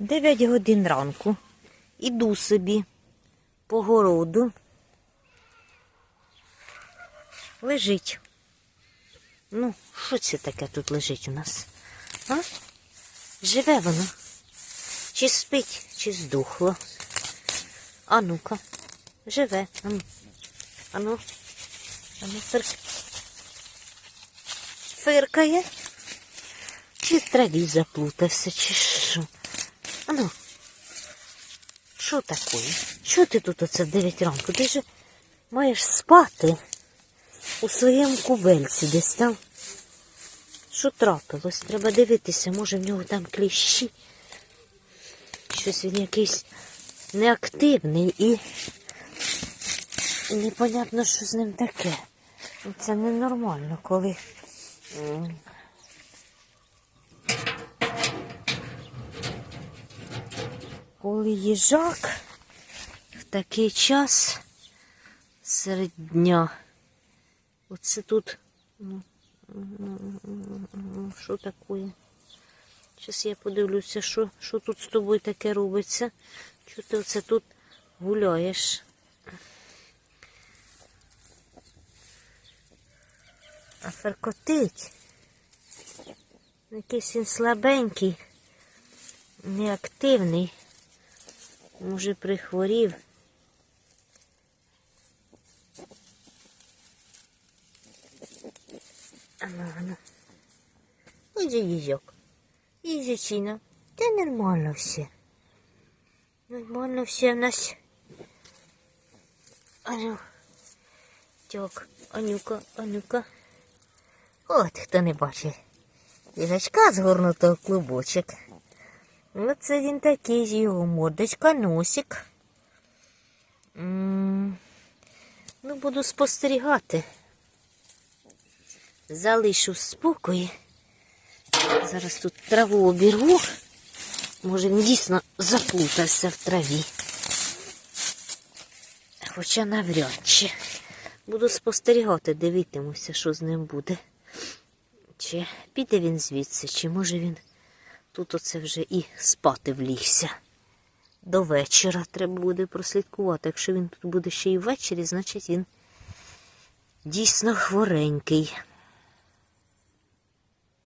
9 годин ранку. Іду собі по городу. Лежить. Ну, що це таке тут лежить у нас? А? Живе воно? Чи спить, чи здухло? А ну-ка, живе. Ану, ану, ану, фир... фиркає. Чи в траві заплутався, чи що? Ану, що таке? Що ти тут оце в 9 ранку? Ти ж маєш спати у своєму кубельці десь там. Що трапилось? Треба дивитися, може в нього там кліщі. Щось він якийсь неактивний і, непонятно, що з ним таке. Це ненормально, коли. Коли їжак в такий час серед дня. Оце тут. ну, Ну, Що таке? Зараз я подивлюся, що, що тут з тобою таке робиться. Що ти оце тут гуляєш? А феркотить. Якийсь він слабенький, неактивний. Може, прихворів. Ану, ану. Іди, їжок. Їжачина. Та нормально все. Нормально все в нас. Ану. Так, Анюка, Анюка. От хто не бачить. Їжачка згорнутого клубочок. Оце він такий його мордочка, носик. Ну, буду спостерігати. Залишу в спокої. Зараз тут траву обірву. Може, він дійсно заплутався в траві. Хоча навряд чи. Буду спостерігати, дивитимуся, що з ним буде. Чи піде він звідси, чи може він тут оце вже і спати влігся. До вечора треба буде прослідкувати. Якщо він тут буде ще й ввечері, значить він дійсно хворенький.